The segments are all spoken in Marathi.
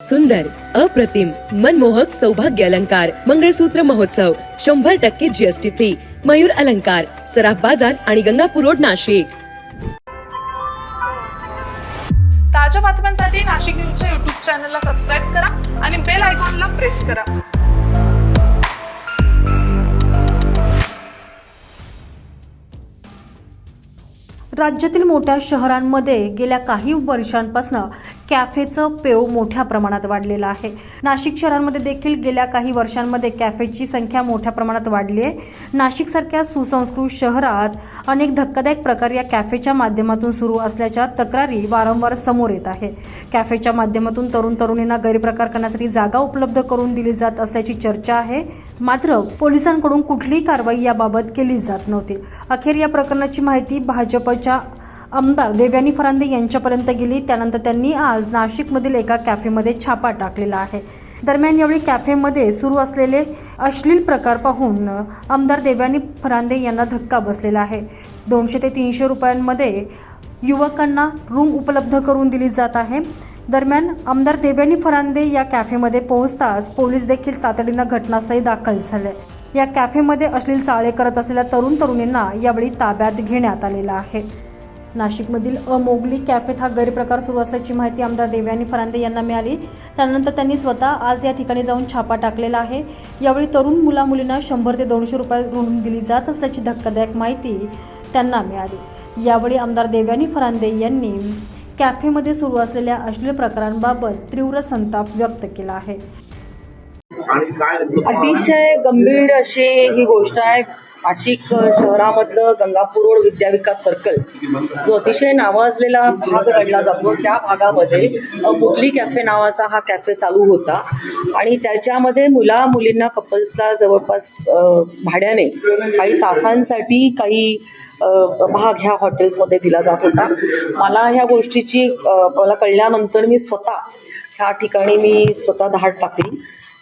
सुंदर अप्रतिम मनमोहक सौभाग्य अलंकार मंगळसूत्र महोत्सव शंभर टक्के जीएसटी फ्री मयूर अलंकार सराफ बाजार आणि गंगापूर रोड नाशिक. ताज्या बातम्यांसाठी नाशिक न्यूजच्या युट्यूब चॅनलला सबस्क्राईब करा आणि बेल आयकॉनला प्रेस करा. राज्यातील मोठ्या शहरांमध्ये गेल्या काही वर्षांपासून कॅफेचं पेव मोठ्या प्रमाणात वाढलेलं आहे. नाशिक शहरांमध्ये देखील गेल्या काही वर्षांमध्ये कॅफेची संख्या मोठ्या प्रमाणात वाढली आहे. नाशिकसारख्या सुसंस्कृत शहरात अनेक धक्कादायक प्रकार या कॅफेच्या माध्यमातून सुरू असल्याच्या तक्रारी वारंवार समोर येत आहे. कॅफेच्या माध्यमातून तरुण तरुणींना गैरप्रकार करण्यासाठी जागा उपलब्ध करून दिली जात असल्याची चर्चा आहे. मात्र पोलिसांकडून कुठलीही कारवाई याबाबत केली जात नव्हती. अखेर या प्रकरणाची माहिती भाजपच्या आमदार देवयानी फरांदे यांच्यापर्यंत गेली. त्यानंतर त्यांनी आज नाशिकमधील एका कॅफेमध्ये छापा टाकलेला आहे. दरम्यान यावेळी कॅफेमध्ये सुरू असलेले अश्लील प्रकार पाहून आमदार देवयानी फरांदे यांना धक्का बसलेला आहे. दोनशे ते तीनशे रुपयांमध्ये युवकांना रूम उपलब्ध करून दिली जात आहे. दरम्यान आमदार देवयानी फरांदे या कॅफेमध्ये पोहोचताच पोलीस देखील तातडीनं घटनास्थळी दाखल झाले. या कॅफेमध्ये अश्लील चाळे करत असलेल्या तरुण तरुणींना यावेळी ताब्यात घेण्यात आलेला आहे. नाशिकमधील अमोगली कॅफेत हा गैरप्रकार सुरू असल्याची माहिती आमदार देवयानी फरांदे यांना मिळाली. त्यानंतर त्यांनी स्वतः आज या ठिकाणी जाऊन छापा टाकलेला आहे. यावेळी तरुण मुला मुलींना शंभर ते दोनशे रुपये ऋण दिली जात असल्याची धक्कादायक माहिती त्यांना मिळाली. यावेळी आमदार देवयानी फरांदे यांनी कॅफेमध्ये सुरू असलेल्या अश्लील प्रकारांबाबत तीव्र संताप व्यक्त केला आहे. अतिशय गंभीर अशी ही गोष्ट आहे. नाशिक शहरामधलं गंगापूर रोड विद्याविकास सर्कल जो अतिशय नावाजलेला भाग गणला जातो. त्या भागामध्ये अ, मुरली कॅफे नावाचा हा कॅफे चालू होता. आणि त्याच्यामध्ये मुला मुलींना कपल्सला जवळपास भाड्याने काही तासांसाठी काही भाग ह्या हॉटेल्समध्ये दिला जात होता. मला ह्या गोष्टीची मला कळल्यानंतर मी स्वतः ह्या ठिकाणी मी स्वतः धाड टाकली.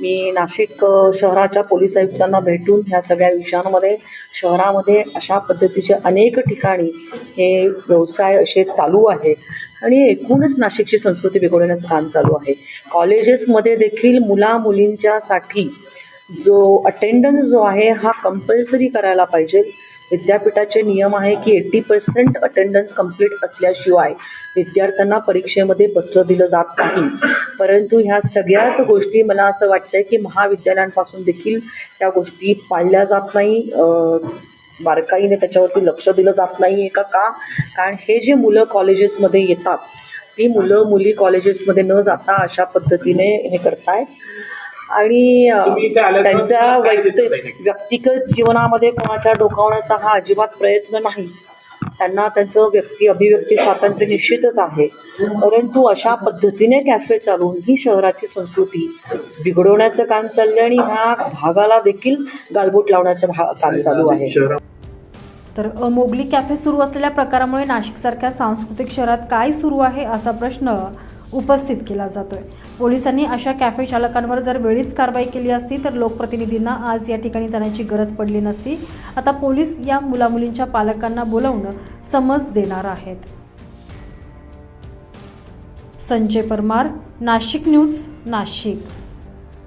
मी नाशिक शहराच्या पोलीस आयुक्तांना भेटून ह्या सगळ्या विषयांमध्ये शहरामध्ये अशा पद्धतीचे अनेक ठिकाणी हे व्यवसाय असे चालू आहे. आणि एकूणच नाशिकची संस्कृती बिघडवण्याचं काम चालू आहे. कॉलेजेसमध्ये देखील मुला मुलींच्यासाठी जो अटेंडन्स जो आहे हा कंपल्सरी करायला पाहिजे. विद्यापीठाचे नियम आहे की एट्टी पर्सेंट अटेंडन्स कंप्लीट असल्याशिवाय विद्यार्थ्यांना परीक्षेमध्ये बसलं दिलं जात नाही. परंतु ह्या सगळ्याच गोष्टी मला असं वाटतंय की महाविद्यालयांपासून देखील त्या गोष्टी पाळल्या जात नाही. बारकाईने त्याच्यावरती लक्ष दिलं जात नाही का? का? कारण हे जे मुलं कॉलेजेसमध्ये येतात ती मुलं मुली कॉलेजेसमध्ये न जाता अशा पद्धतीने हे करतायत. आणि त्यांच्या वैयक्तिक व्यक्तिगत जीवनामध्ये कोणाच्या डोकावण्याचा हा अजिबात प्रयत्न नाही. त्यांना त्यांचं व्यक्ती अभिव्यक्ती स्वातंत्र्य निश्चितच आहे. परंतु अशा पद्धतीने कॅफे चालवून ही शहराची संस्कृती बिघडवण्याचं काम चाललंय आणि ह्या भागाला देखील गालबोट लावण्याचं भा- काम चालू आहे. तर अमोगली कॅफे सुरू असलेल्या प्रकारामुळे नाशिकसारख्या सांस्कृतिक शहरात काय सुरू आहे असा प्रश्न उपस्थित केला जातोय. पोलिसांनी अशा कॅफे चालकांवर जर वेळीच कारवाई केली असती तर लोकप्रतिनिधींना आज या ठिकाणी जाण्याची गरज पडली नसती. आता पोलीस या मुलामुलींच्या पालकांना बोलावणं समज देणार आहेत. संजय परमार नाशिक न्यूज नाशिक.